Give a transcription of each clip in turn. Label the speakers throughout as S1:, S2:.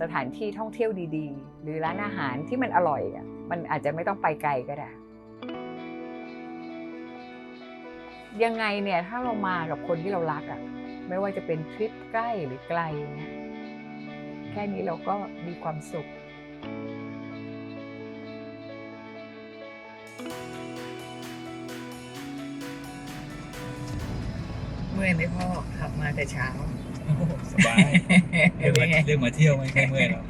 S1: สถานที่ท่องเที่ยวดีๆ หรือร้านอาหารที่มันอร่อยอะมันอาจจะไม่ต้องไปไกลก็ได้ ยังไงเนี่ยถ้าเรามากับคนที่เรารักอะไม่ว่าจะเป็นทริปใกล้หรือไกลเนี่ยแค่นี้เราก็มีความสุขเมื่อยไหมพ่อขับมาแต่เช้า
S2: สบายเรื่องมาเรื่องมาเที่ยวไม่ค่อยเมื่อยหรอก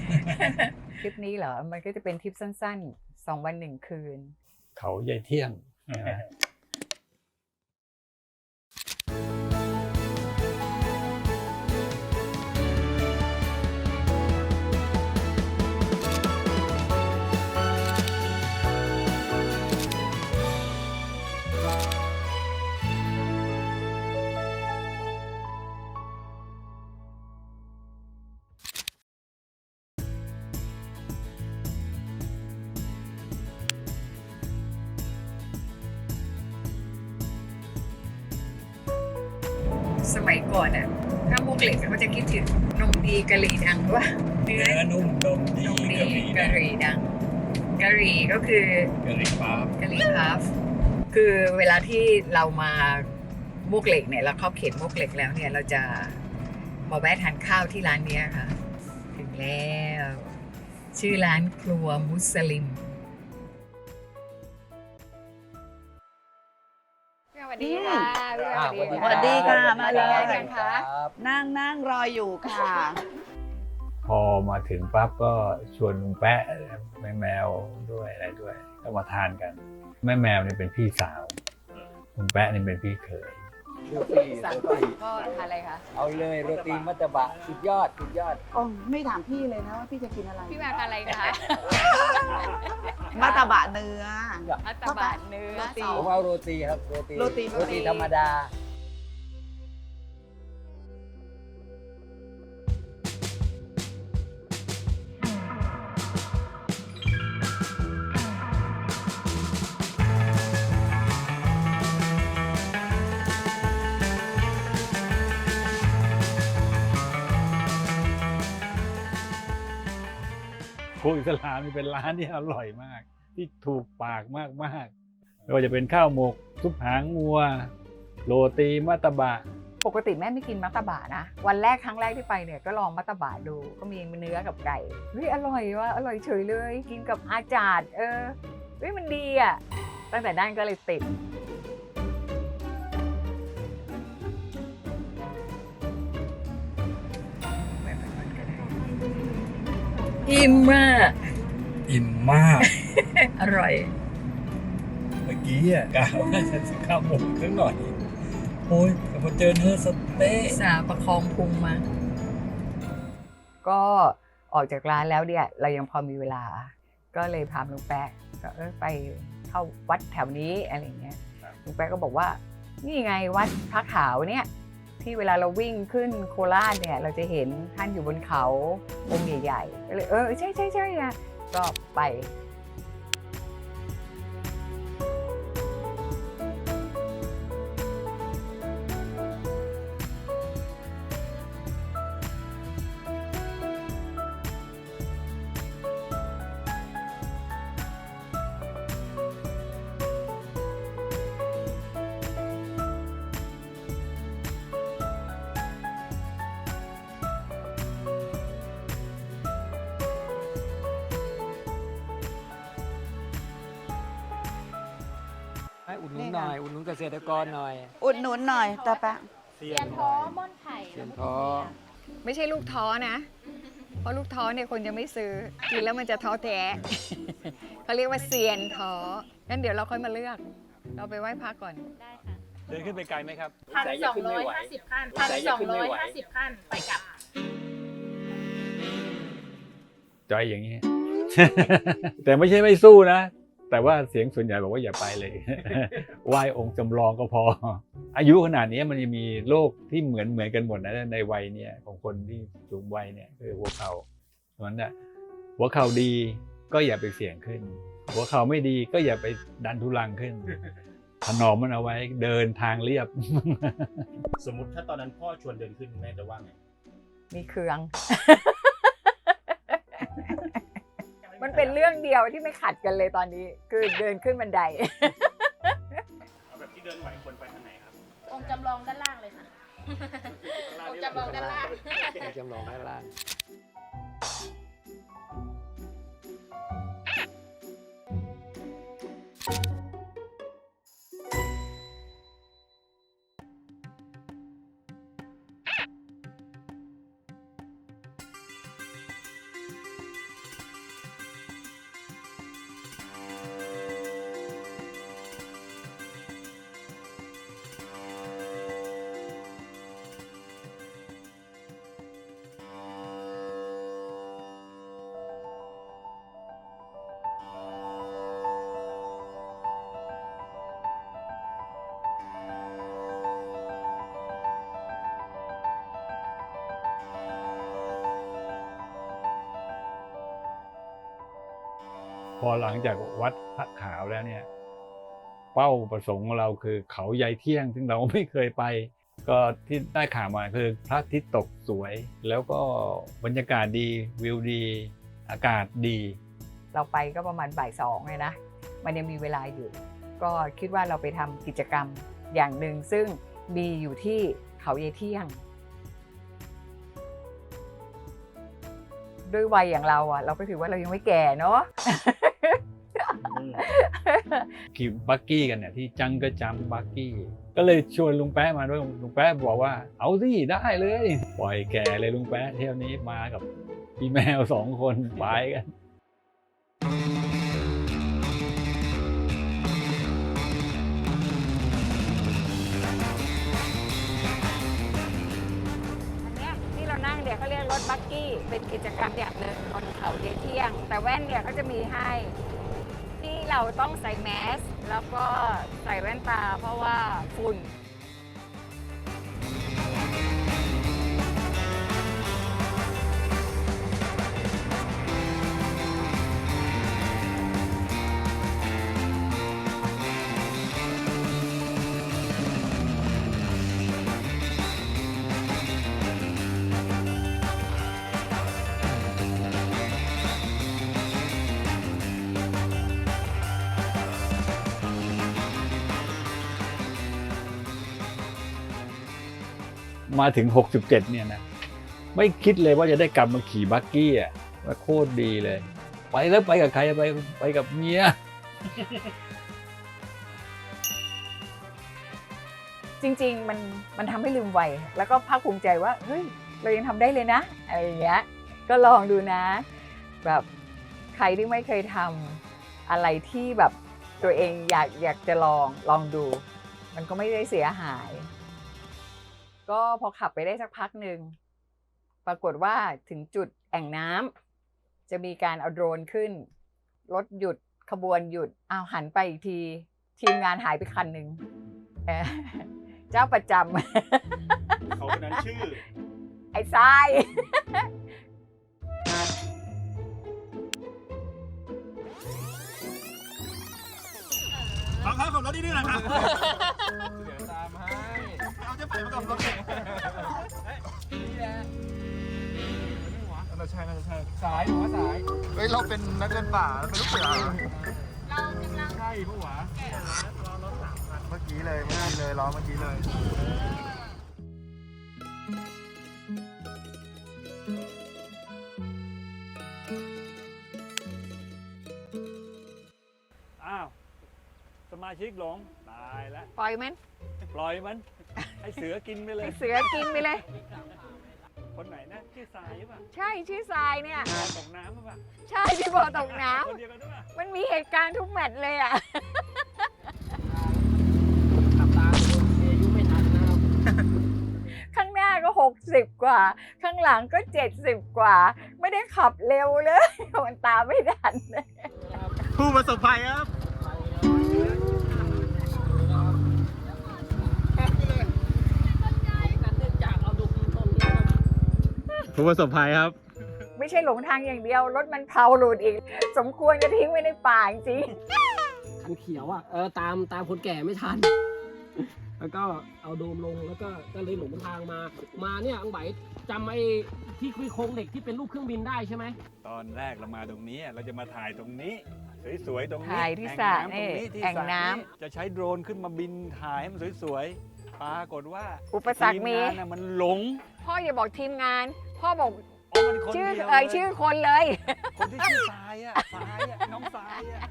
S1: ทริปนี้เหรอ มันก็จะเป็นทริปสั้นๆสองวันหนึ่งคืน
S3: เขาใหญ่เที่ยง
S1: กะหรี่ดังว่าเนื้อ
S2: เนื้อนุ่มนมดี
S1: นมดี
S2: กะหรี่
S1: กะหรี่ดังกะหรี่ก็คือกะ
S2: หรี่ปั๊บ
S1: กะหรี่พัฟคือเวลาที่เรามามุกเหล็กเนี่ยเราเข้าเขตมุกเหล็กแล้วเนี่ยเราจะมาแวะทานข้าวที่ร้านเนี้ยค่ะ ถึงแล้ว ชื่อร้านครัวมุสลิม วัสดีค่ะ
S4: อ่า
S1: พี่
S4: สวัสดี
S1: ค่ะ
S4: ค่ะ
S1: มา
S4: มา
S1: ได้
S4: เลย
S1: ยังคะ
S4: นั่งนั่งรออยู่ค่ะ
S3: พอมาถึงปั๊บก็ชวนลุงแปะแม่แมวด้วยอะไรด้วย ก็มาทานกัน แม่แมวเนี่ยเป็นพี่สาวลุงแปะนี่เป็นพี่เขย
S4: โรตี
S1: สั่ง
S4: โร
S1: ก่อน
S4: ตี
S1: พ่อทานอะไรคะ
S4: เอาเลยโรตีมัตตบะสุดยอดสุดยอด
S5: โอ้ไม่ถามพี่เลยนะว่าพี่จะกินอะไร
S1: พี่แมวทานอะไรคะ
S5: มาตาบะเนื้อ
S1: มัตตบะเนื้อ
S5: โรตี
S1: สอ
S4: ผ
S1: ง
S4: มเอาโรตีครับโรตี
S5: โรตี
S4: โรตี ธรรมดาู
S3: อิสลามนี่เป็นร้านที่อร่อยมาก ที่ถูกปากมากๆไม่ว่าจะเป็นข้าวหมกซุปหางงัว โรตีมัตตบะ
S1: ปกติแม่ไม่กินมัตตบะนะ วันแรกครั้งแรกที่ไปเนี่ยก็ลองมัตตบะดูก็มีเนื้อกับไก่เฮ้ยอร่อยว่ะอร่อยเฉยเลย กินกับอาจาดเออเฮ้ยมันดีอะตั้งแต่นั้นก็เลยติด อิ่มมาก
S2: อิ่มมาก
S1: อร่อย
S2: เมื่อกี้อะกะว่าจะซื้อข้าวหมกสักหน่อย โอ้ยแต่พอเจอเนื้อสเต๊ะ
S1: สาประคองพุงมา ก็ออกจากร้านแล้วเนี่ย เรายังพอมีเวลา ก็เลยพาลุงแป๊ะก็เออไปเข้าวัดแถวนี้อะไรอย่างเงี้ยลุงแป๊ะก็บอกว่า นี่ไงวัดพระขาวเนี่ย ที่เวลาเราวิ่งขึ้นโคราชเนี่ย เราจะเห็นท่านอยู่บนเขาองค์ใหญ่ๆก็เลยเออใช่ใช่ใช่นะก็ไป
S4: ตรกรหน่อย
S5: อุดหนุนหน่อยตาแปะ
S4: เซีย
S6: เทีย
S4: น
S6: น
S4: ห
S6: ท้อ
S4: น่อย
S6: ม่อนไข่
S4: เซียนท้อ
S1: ไม่ใช่ลูกท้อนะ เพราะลูกท้อเนี่ยคนจะไม่ซื้อ กินแล้วมันจะท้อแท้เขาเรียกว่าเซียนท้องั้นเดี๋ยวเราค่อยมาเลือก เราไปไหว้พระก่อน
S6: ได้ค่ะ
S3: เดินขึ้นไปไกลไหมครับ
S6: พันสองร้อยห้าสิบขั้นพันสองร้อยห้าสิบขั้นไปกลับ
S3: จอยอย่างนี้ แต่ไม่ใช่ไม่สู้นะ แต่ว่าเสียงส่วนใหญ่บอกว่าอย่าไปเลยไหว้องค์จำลองก็พอ อายุขนาดนี้มันจะมีโรคที่เหมือนเหมือนกันหมดนะในวัยเนี่ยของคนที่สูงวัยเนี่ยคือหัวเข่าเพราะฉะนั้นน่ะหัวเข่าดีก็อย่าไปเสี่ยงขึ้น หัวเข่าไม่ดีก็อย่าไปดันทุลังขึ้นถนอมมันเอาไว้เดินทางเรียบ
S7: สมมติถ้าตอนนั้นพ่อชวนเดินขึ้นแม่จะว่าไง
S1: มีเครื่อง เป็นเรื่องเดียวที่ไม่ขัดกันเลยตอนนี้ คือเดินขึ้นบันได
S7: เอาแบบที่เดินไหวควรไปทางไหนครับ
S6: องค์จำลองด้านล่างเลยค่ะองค์จำลองด้านล่าง
S4: จำลองด้านล่าง
S3: พอหลังจากวัดพระขาวแล้วเนี่ย เป้าประสงค์ของเราคือเขาใยายเที่ยง ซึ่งเราไม่เคยไป ก็ที่ได้ข่าวมาคือพระอาทิตย์ตกสวย แล้วก็บรรยากาศดีวิวดี อากาศดี
S1: เราไปก็ประมาณบ่ายสองเลยนะ มันยังมีเวลาอยู่ ก็คิดว่าเราไปทำกิจกรรมอย่างหนึ่งซึ่งมีอยู่ที่เขาเยายเที่ยง ด้วยวัยอย่างเราอะ เราก็ถือว่าเรายังไม่แก่เนาะ
S3: ขี่บักกี้กันเนี่ยที่จังก็จำบักกี้ ก็เลยชวนลุงแป๊ะมาด้วยลุงแป๊ะบอกว่า เอาสิได้เลยปล่อยแก่เลยลุงแป๊ะเที่ยวนี้มากับพี่แมวสองคนไปกัน
S1: อัน รถบักกี้เป็นกิจกรรมอย่างหนึ่งบนเขาเยเที่ยง แต่แว่นเนี่ยก็จะมีให้ ที่เราต้องใส่แมส แล้วก็ใส่แว่นตาเพราะว่าฝุ่น
S3: มาถึง 67 เนี่ยนะ ไม่คิดเลยว่าจะได้กลับมาขี่บักกี้อะว่าโคตรดีเลย ไปแล้วไปกับใครไปไปกับเมีย
S1: จริง ๆ มันมันทำให้ลืมวัยแล้วก็ภาคภูมิใจว่าเฮ้ยเรายังทำได้เลยนะอะไรอย่างเงี้ยก็ลองดูนะ แบบใครที่ไม่เคยทำอะไรที่แบบตัวเองอยากอยากจะลองลองดู มันก็ไม่ได้เสียหาย ก็พอขับไปได้สักพักหนึ่งปรากฏว่าถึงจุดแอ่งน้ำจะมีการเอาโดรนขึ้น รถหยุดขบวนหยุดอ้าวหันไปอีกที ทีมงานหายไปคันหนึ่งเอ่อเจ้าประจำ
S7: เขาคนนั้นชื่อ
S1: ไอ้ทราย
S7: ขอครับขับรถดีๆนะครับ
S4: เดี๋ยวตามให้
S7: เอาจะไมกับรถเก่ง
S4: น่าใช่น่าจะใช่สายหรือว่าสาย
S7: เฮ้ย เราเป็นนักเดินป่าเราเป็นลูกเสือ
S6: เรากำลัง
S4: ใช่ปะวะ
S7: เมื่อกี้เลยเมื่อกี้เลยล้อเมื่อกี้เลย
S3: อ้าว สมาชิกหลง ตายแล้ว
S1: ปล่อยมัน
S3: ปล่อยมัน ให้เสือกินไปเลย
S1: ให้เสือกินไปเลย
S3: คนไหนนะชื่อสายป่ะ
S1: ใช่ชื่อทรายเนี่ย
S3: ตกน้ำป่ะ
S1: ใช่ที่บอตกน้
S3: คนเดียวกันด้วยป่ะำ
S1: มันมีเหตุการณ์ทุกแมตช์เลยอะ
S4: ขับตามคนอายุไม่ทันนะครับ
S1: ข้างหน้าก็ 60 กว่า ข้างหลังก็ 70 กว่า ไม่ได้ขับเร็วเลย มันตามไม่ทันเลย
S7: ผู้ประสบภัยครับ ผู้ประสบภัยครับ
S1: ไม่ใช่หลงทางอย่างเดียว รถมันเพลาหลุดอีก สมควรจะทิ้งไว้ในป่าจริง
S4: คันเขียวอะเออตามตามคนแก่ไม่ทัน
S8: แล้วก็เอาโดมลงแล้วก็ก็เลยหลงทางมา มาเนี่ยอังไบจำไอ้ที่คุยโครงเหล็กที่เป็นรูปเครื่องบินได้ใช่ไหม
S3: ตอนแรกเรามาตรงนี้เราจะมาถ่ายตรงนี้ สวยๆตรงนี้
S1: ถ่ายที่
S3: แอ่ง
S1: สระ
S3: น้ำตรง
S1: นี่
S3: ที่
S1: แอ่ง
S3: สระ
S1: น้ำ
S3: จะใช้โดรนขึ้นมาบินถ่ายให้มันสวยๆปรากฏว่า
S1: อุปสรรคมี
S3: ทีงานน่ะมันหลง
S1: พ่ออย่าบอกทีมงาน พ่อบอก
S3: อ๋อมันคน
S1: ชื่อ
S3: ดียว
S1: เอ่ย
S3: ล
S1: ชื่อคนเลย
S3: คนที่ชื่อทรายอะทรายอะน้องทรายอะ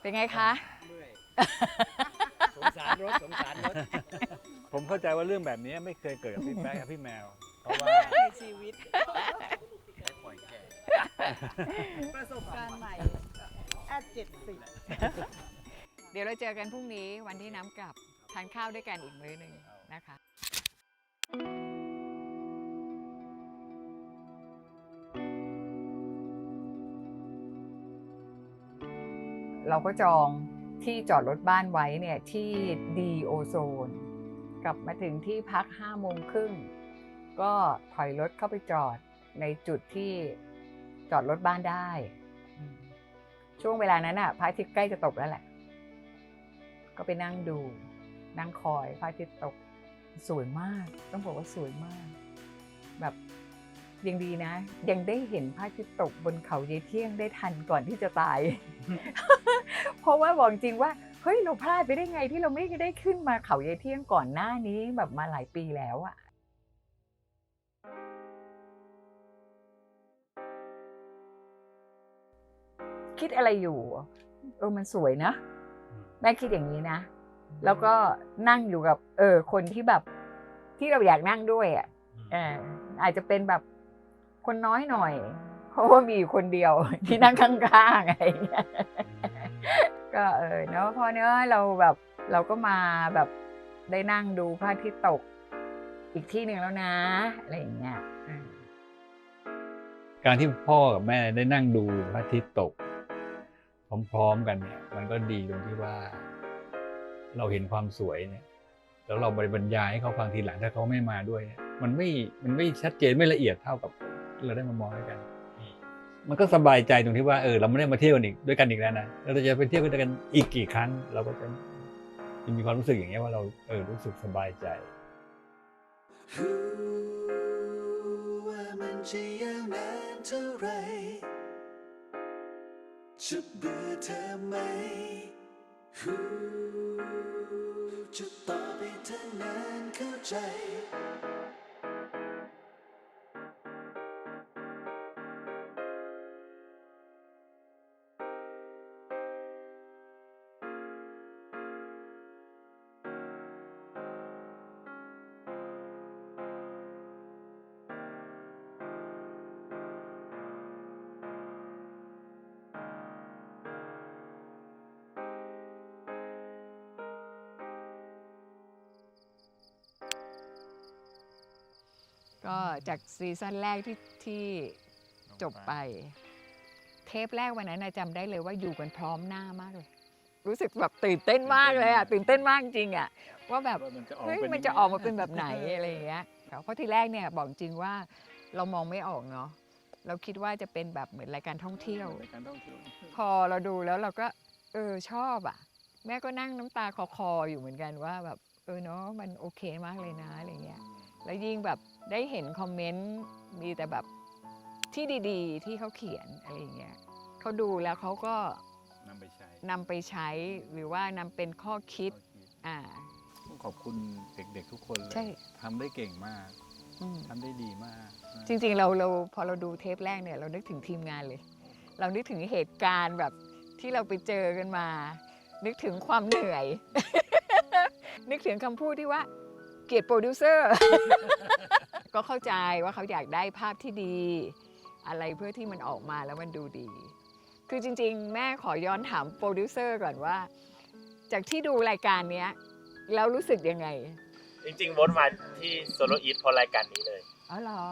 S1: เป็นไงคะ
S2: สงสารรถสงสารรถ
S3: ผมเข้าใจว่าเรื่องแบบนี้ไม่เคยเกิดกับพี่แป๊ะกับพี่แมว เพราะว่า
S5: ในชีวิต
S2: ปล่อยแก่
S5: ประสบการณ์ใหม่แอดเจ็ดสิบ
S1: เดี๋ยวเราเจอกันพรุ่งนี้วันที่น้ำกลับทานข้าวด้วยกันอีกมื้อหนึ่งนะคะเราก็จองที่จอดรถบ้านไว้เนี่ยที่ดีโอโซน กลับมาถึงที่พักห้าโมงครึ่งก็ถอยรถเข้าไปจอดในจุดที่จอดรถบ้านได้อืมช่วงเวลานั้นอะพระอาทิตย์ใกล้จะตกแล้วแหละ ก็ไปนั่งดูนั่งคอยพระอาทิตย์ตกสวยมาก ต้องบอกว่าสวยมาก แบบยังดีนะ ยังได้เห็นพระอาทิตย์ตกบนเขาเยายเที่ยงได้ทันก่อนที่จะตาย เพราะว่าบอกจริงว่าเฮ้ยเราพลาดไปได้ไงที่เราไม่ได้ขึ้นมาเขาเยายเที่ยงก่อนหน้านี้แบบมาหลายปีแล้วอะคิดอะไรอยู่ เออมันสวยนะ แม่คิดอย่างนี้นะ แล้วก็นั่งอยู่กับ เออ คนที่แบบ ที่เราอยากนั่งด้วยอะเอออาจจะเป็นแบบคนน้อยหน่อย เพราะว่ามีอยู่คนเดียว ที่นั่งข้างๆอะไรอย่างเงี้ยก็เออเนาะพอเนอะเราแบบเราก็มาแบบได้นั่งดูพระอาทิตย์ตก อีกที่หนึ่งแล้วนะอะไรอย่างเงี้ยอืม
S3: การที่พ่อกับแม่ได้นั่งดูพระอาทิตย์ตก พร้อมๆกันเนี่ยมันก็ดีตรงที่ว่าเราเห็นความสวยเนี่ยแล้วเราไปบรรยายให้เขาฟังทีหลังถ้าเขาไม่มาด้วยเนี่ยมันไม่มันไม่ชัดเจนไม่ละเอียดเท่ากับเราได้มามองด้วยกัน มันก็สบายใจตรงที่ว่าเออเราไม่ได้มาเที่ยวกันอีกด้วยกันอีกแล้วนะเราจะไปเที่ยวกันอีกกี่ครั้ง เราก็จะมีความรู้สึกอย่างเงี้ยว่าเราเออรู้สึกสบายใจ
S9: ว่ามันจะยาวนานเท่าไร จะเบื่อเธอไหมจะต่อไปเธอนานเข้าใจ
S1: ก็จากซีซั่นแรกที่ที่จบไป เทปแรกวันนั้นนะจำได้เลยว่าอยู่กันพร้อมหน้ามากเลย รู้สึกแบบตื่นเต้นมากเลยอะตื่นเต้นมากจริงอะว่าแบบ
S3: ว่ามันจะออก
S1: เฮ้ย
S3: เป็น
S1: มันจะออกมาเป็นแบบไหนอะไรอย่างเงี้ยเพราะที่แรกเนี่ยบอกจริงว่าเรามองไม่ออกเนาะเราคิดว่าจะเป็นแบบเหมือนรายการท่องเที่ยว
S3: รายการท่องเที่ยว
S1: พอเราดูแล้วเราก็เออชอบอะ แม่ก็นั่งน้ำตาคอคออยู่เหมือนกันว่าแบบเออเนาะมันโอเคมากเลยนะอะไรเงี้ย แล้วยิ่งแบบได้เห็นคอมเมนต์มีแต่แบบที่ดีๆ ที่เขาเขียนอะไรอย่างเงี้ยเขาดูแล้วเขาก็
S3: นำไปใช้
S1: นำไปใช้หรือว่านำเป็นข้อคิดอ่า
S3: ต้องขอบคุณเด็กๆทุกคนเลย
S1: ใช่
S3: ทำได้เก่งมาก
S1: อืม
S3: ทำได้ดีมาก
S1: จริงๆเราเราพอเราดูเทปแรกเนี่ยเรานึกถึงทีมงานเลย เรานึกถึงเหตุการณ์แบบที่เราไปเจอกันมา นึกถึงความเหนื่อย นึกถึงคำพูดที่ว่า เกลียดโปรดิวเซอร์ ก็เข้าใจว่าเขาอยากได้ภาพที่ดี อะไรเพื่อที่มันออกมาแล้วมันดูดี คือจริง ๆ แม่ขอย้อนถามโปรดิวเซอร์ก่อนว่า จากที่ดูรายการเนี้ยแล้วรู้สึกยังไง
S10: จริงๆวนมาที่โซโลอีทเพราะรายการนี้เลย
S1: อ๋อเหรอ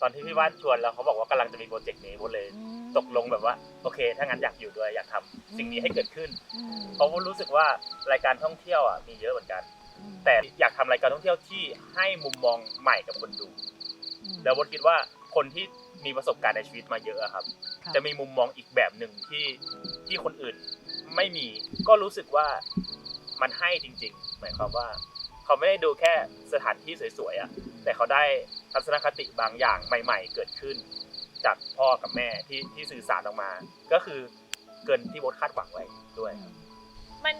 S10: ตอนที่พี่ว่านชวนแล้วเขาบอกว่ากำลังจะมีโปรเจกต์นี้วนเลย
S1: อืม
S10: ตกลงแบบว่า โอเค ถ้างั้นอยากอยู่ด้วยอยากทำสิ่งนี้ให้เกิดขึ้น
S1: อืม
S10: เพราะว่ารู้สึกว่ารายการท่องเที่ยวอะมีเยอะเหมือนกัน
S1: อืม
S10: แต่อยากทำรายการท่องเที่ยวที่ให้มุมมองใหม่กับคนดู
S1: อืม
S10: แล้ววนคิดว่าคนที่มีประสบการณ์ในชีวิตมาเยอะอะครับ
S1: ครับ
S10: จะมีมุมมองอีกแบบหนึ่งที่ที่คนอื่นไม่มีก็รู้สึกว่ามันให้จริง ๆ หมายความว่า เขาไม่ได้ดูแค่สถานที่สวยๆอะแต่เขาได้ทัศนคติบางอย่างใหม่ ๆ เกิดขึ้น จากพ่อกับแม่ที่ที่สื่อสารออกมา ก็คือเกินที่โบทคาดหวังไว้ด้วยครับ
S6: มัน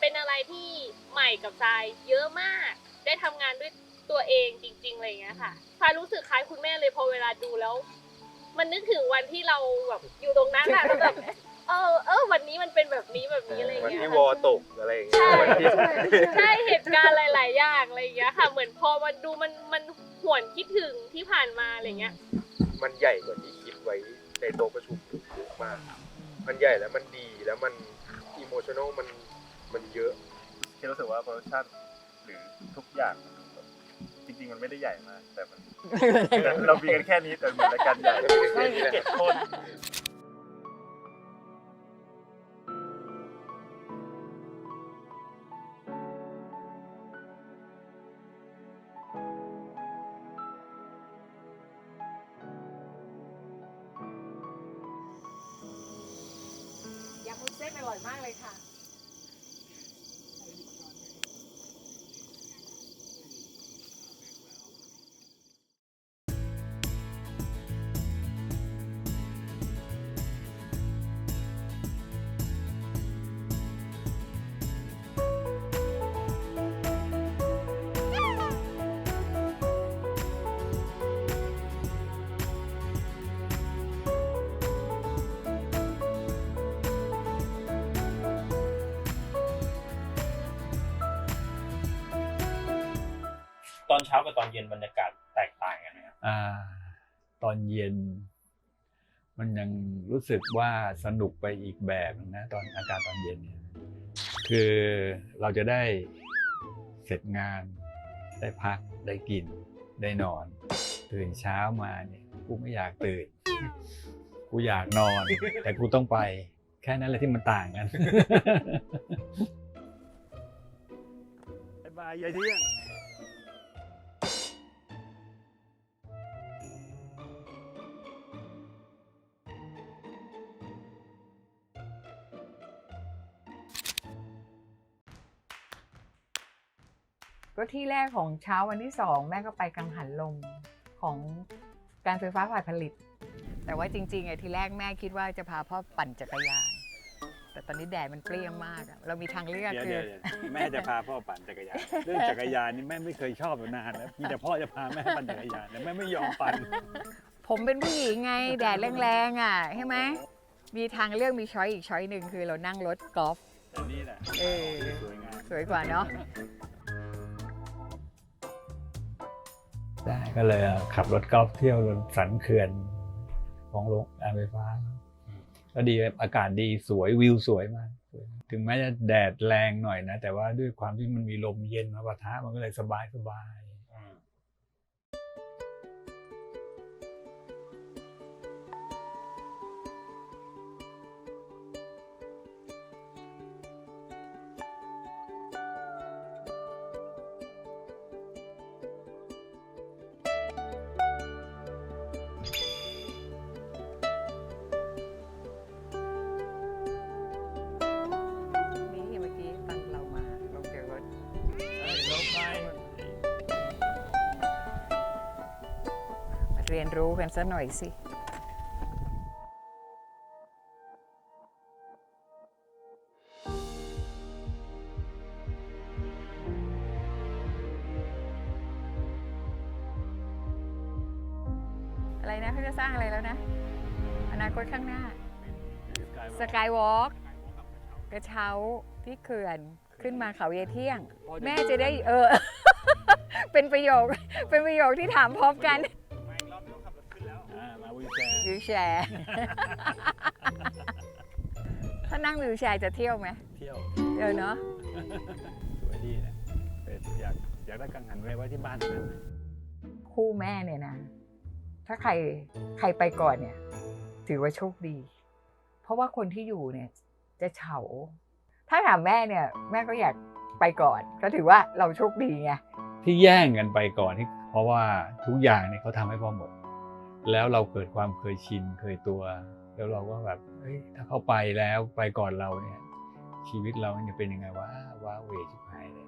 S6: เป็นอะไรที่ใหม่กับทรายเยอะมาก ได้ทำงานด้วยตัวเองจริงๆอะไรอย่างเงี้ยค่ะทรายรู้สึกคล้ายคุณแม่เลยพอเวลาดูแล้ว มันนึกถึงวันที่เราแบบอยู่ตรงนั้นอะแล้วแบบเออเออวันนี้มันเป็นแบบนี้แบบนี้อะไรอย่าง
S7: วัน
S6: เงี้ย
S7: ที่
S6: ค่ะ
S7: วอตกอะไรอย่างเงี้ย
S6: ใช่
S7: วันที่
S6: ใช่เหตุการณ์หลาย ๆ อย่างอะไรอย่างเงี้ยค่ะ เหมือนพอมันดูมันมันหวนคิดถึงที่ผ่านมาอะไรเงี้ย
S7: มันใหญ่กว่าที่คิดไว้ในโต๊ะประชุมเยอะมาก มันใหญ่แล้วมันดีแล้วมันอิโมชั่นอลมัน มันเยอะ
S11: ที่รู้สึกว่าโปรดักชั่นหรือทุกอย่างจริง ๆ มันไม่ได้ใหญ่มากแต่มันเรามีกันแค่นี้แต่เหมือนรายการใหญ่
S10: เจ็ดคน
S1: ยำวุ้นเส้นอร่อยมากเลยค่ะ
S10: อนเช้ากับตอนเย็นบรรยากาศแตกต่างกันนะครับ
S3: อ่า ตอนเย็น มันยังรู้สึกว่าสนุกไปอีกแบบหนึ่งนะ ตอนอากาศตอนเย็นเนี่ยคือเราจะได้เสร็จงาน ได้พักได้กิน ได้นอน ตื่นเช้ามาเนี่ยกูไม่อยากตื่น กูอยากนอน แต่กูต้องไป แค่นั้นแหละที่มันต่างกัน
S11: บายยายเที่ยง
S1: ก็ที่แรกของเช้าวันที่สองแม่ก็ไปกังหันลมของการไฟฟ้าฝ่ายผลิต แต่ว่าจริงๆไอ้ทีแรกแม่คิดว่าจะพาพ่อปั่นจักรยาน แต่ตอนนี้แดดมันเปรี้ยงมากอะเรามีทางเลือก
S3: เดี๋ยว
S1: คื
S3: เดี๋
S1: อ
S3: ยวแม่จะพาพ่อปั่นจักรยานเรื่องจักรยานนี่แม่ไม่เคยชอบมานานแล้วมีแต่พ่อจะพาแม่ปั่นจักรยานแต่แม่ไม่ยอมปั่น
S1: ผมเป็นผู้หญิงไงแดดแรงๆอะใช่ไหมมีทางเลือกมีช้อยอีกช้อยหนึ่งคือเรานั่งรถกอล์ฟ
S3: แต่นี่แหละ
S1: เออ
S3: สวยงาม
S1: สวยกว่าเนาะ
S3: ได้ก็เลยขับรถกอล์ฟเที่ยวบนสันเขื่อนของโรงการไฟฟ้าก็ดีอากาศดีสวยวิวสวยมากสวยมาก ถึงแม้จะแดดแรงหน่อยนะ แต่ว่าด้วยความที่มันมีลมเย็นมาปะทะมันก็เลยสบายสบาย
S1: เรียนรู้กันสักหน่อยสิอะไรนะเขาจะสร้างอะไรแล้วนะ อนาคตข้างหน้า สกายวอล์กกระเช้าที่เขื่อนขึ้นมาเขาเยเที่ยง แม่จะได้เออ เป็นประโยค เป็นประโยคที่ถามพร้อมกัน
S3: อ่ามา วิวแชร์
S1: วิวแชร์ ถ้านั่งวิวแชร์จะเที่ยวไหม
S3: เที่ยว
S1: เออเนาะ
S3: สวยดีนะเป็นอยากอยากได้กังหันไว้ไว้ที่บ้านเหมือนกันนะ
S1: คู่แม่เนี่ยนะ ถ้าใครใครไปก่อนเนี่ย ถือว่าโชคดี เพราะว่าคนที่อยู่เนี่ยจะเฉา ถ้าถามแม่เนี่ย แม่ก็อยากไปก่อนก็ถือว่าเราโชคดีไง
S3: ที่แย่งกันไปก่อนที่เพราะว่าทุกอย่างเนี่ยเขาทำให้พ่อหมด แล้วเราเกิดความเคยชินเคยตัว แล้วเราก็แบบเฮ้ยถ้าเขาไปแล้วไปก่อนเราเนี่ยชีวิตเราเนี่ยเป็นยังไงวะว้าเวชิบหายเลย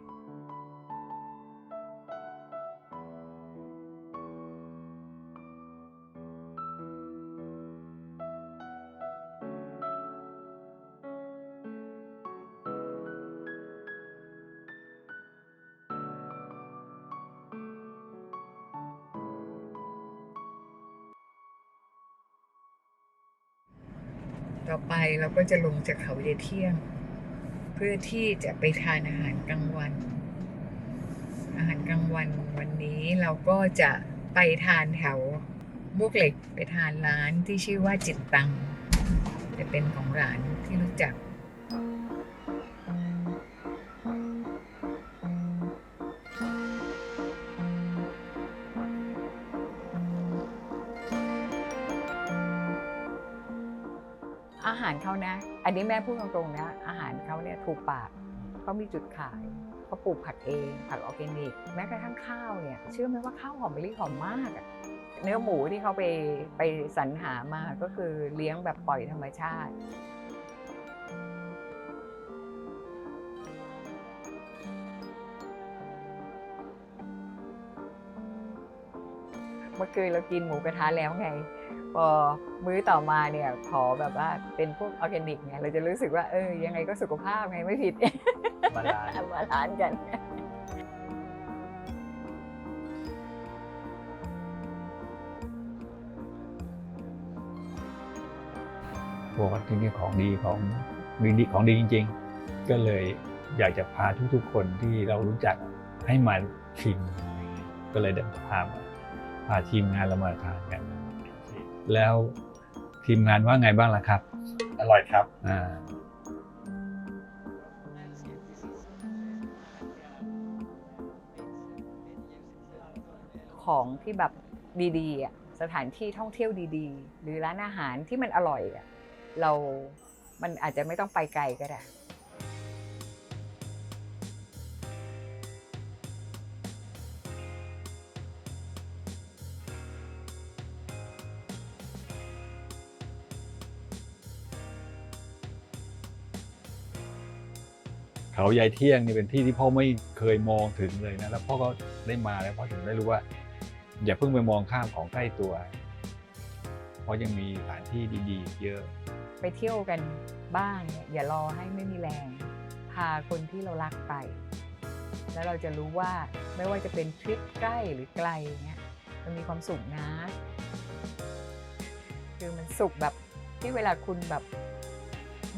S1: เราก็จะลงจากเขาเยเที่ยง เพื่อที่จะไปทานอาหารกลางวัน อาหารกลางวันวันนี้เราก็จะไปทานแถวบุกเหล็กไปทานร้านที่ชื่อว่าจิตตังจะเป็นของร้านที่รู้จัก นะอันนี้แม่พูดตรงๆนะอาหารเขาเนี่ยถูกปากเขามีจุดขายเขาปลูกผักเองผักออร์แกนิก แม้กระทั่งข้าวเนี่ยเชื่อไหมว่าข้าวหอมมะลิหอมมากอะเนื้อหมูที่เขาไปไปสรรหามาก็คือเลี้ยงแบบปล่อยธรรมชาติเมื่อคืนเรากินหมูกระทะแล้วไง พอมื้อต่อมาเนี่ยขอแบบว่าเป็นพวกออร์แกนิกไงเราจะรู้สึกว่าเออยังไงก็สุขภาพไงไม่ผิด
S3: บาลานซ์
S1: บาลานซ์กัน
S3: บอกว่าที่นี่ของดีของดีของดีจริง ๆ ก็เลยอยากจะพาทุกๆ คนที่เรารู้จักให้มาชิม ก็เลยเดินพามาพาทีมงานเรามาทานกัน แล้วทีมงานว่าไงบ้างล่ะครับ
S11: อร่อยครับ
S3: อ่า
S1: ของที่แบบดีๆอะสถานที่ท่องเที่ยวดีๆ หรือร้านอาหารที่มันอร่อยอะเรา มันอาจจะไม่ต้องไปไกลก็ได้
S3: เขายายเที่ยงนี่เป็นที่ที่พ่อไม่เคยมองถึงเลยนะแล้วพ่อก็ได้มาแล้วพ่อถึงได้รู้ว่า อย่าเพิ่งไปมองข้ามของใกล้ตัว เพราะยังมีสถานที่ดีๆ เยอะ
S1: ไปเที่ยวกันบ้างเนี่ยอย่ารอให้ไม่มีแรง พาคนที่เรารักไป แล้วเราจะรู้ว่าไม่ว่าจะเป็นทริปใกล้หรือไกลเนี่ยมันมีความสุขนะคือมันสุขแบบที่เวลาคุณแบบ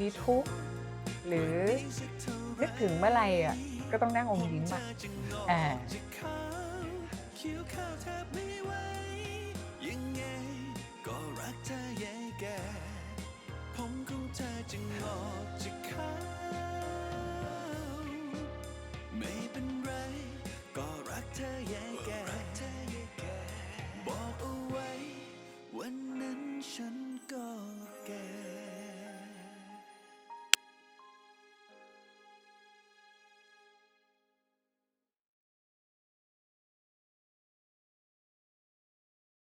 S1: มีทุกข์หรือ นึกถึงเมื่อไหร่อะก็ต้องนั่งอมยิ้มอะอ่า
S9: คิ้วข้าวแทบไม่ไหวยังไงก็รักเธอใหญ่แก่ผมของเธอจึงออกจากขา